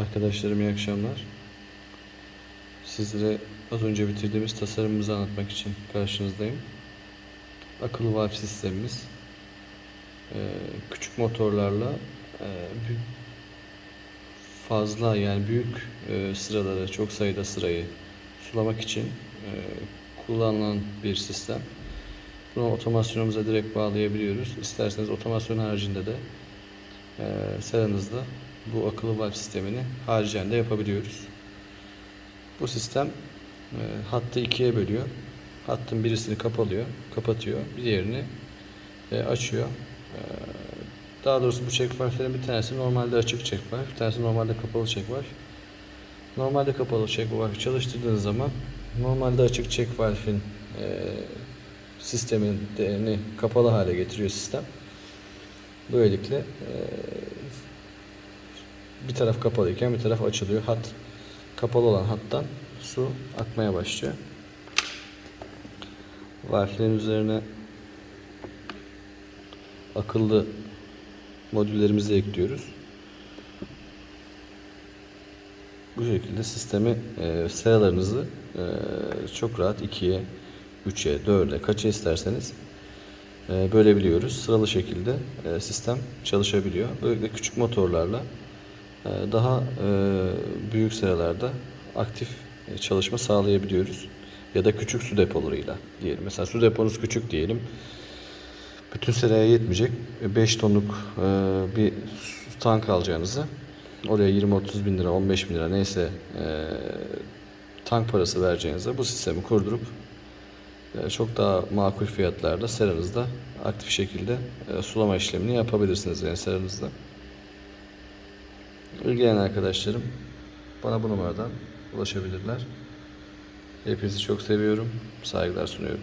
Arkadaşlarım iyi akşamlar. Sizlere az önce bitirdiğimiz tasarımımızı anlatmak için karşınızdayım. Akıllı valve sistemimiz eee, küçük motorlarla büyük fazla yani büyük eee, sıraları, çok sayıda sırayı sulamak için kullanılan bir sistem. Bunu otomasyonumuza direkt bağlayabiliyoruz. İsterseniz otomasyon haricinde de seranızda bu akıllı valve sistemini haricen yapabiliyoruz. Bu sistem eee, hattı ikiye bölüyor. Hattın birisini kapalıyor, kapatıyor, diğerini eee, açıyor. Eee, daha doğrusu bu check bir tanesi normalde açık check bir tanesi normalde kapalı check. Normalde kapalı check valve çalıştırdığınız zaman normalde açık check eee sistemini kapalı hale getiriyor sistem. Böylelikle eee, bir taraf kapalıyken bir taraf açılıyor. Hat kapalı olan hattan su akmaya başlıyor. Valflerin üzerine akıllı modüllerimizi ekliyoruz. Bu şekilde sistemi e, sıralarınızı e, çok rahat 2'ye, 3'e, 4'e kaça isterseniz e, bölebiliyoruz. Sıralı şekilde e, sistem çalışabiliyor. Böylelikle küçük motorlarla daha e, büyük sıralarda aktif e, çalışma sağlayabiliyoruz. Ya da küçük su depolarıyla diyelim. Mesela su deponuz küçük diyelim. Bütün seraya yetmeyecek. 5 tonluk e, bir su tank alacağınızı oraya 20-30 bin lira, 15 bin lira neyse tank parası vereceğinize bu sistemi kurdurup çok daha makul fiyatlarda seranızda aktif şekilde sulama işlemini yapabilirsiniz yani seranızda. İlgilenen arkadaşlarım bana bu numaradan ulaşabilirler. Hepinizi çok seviyorum. Saygılar sunuyorum.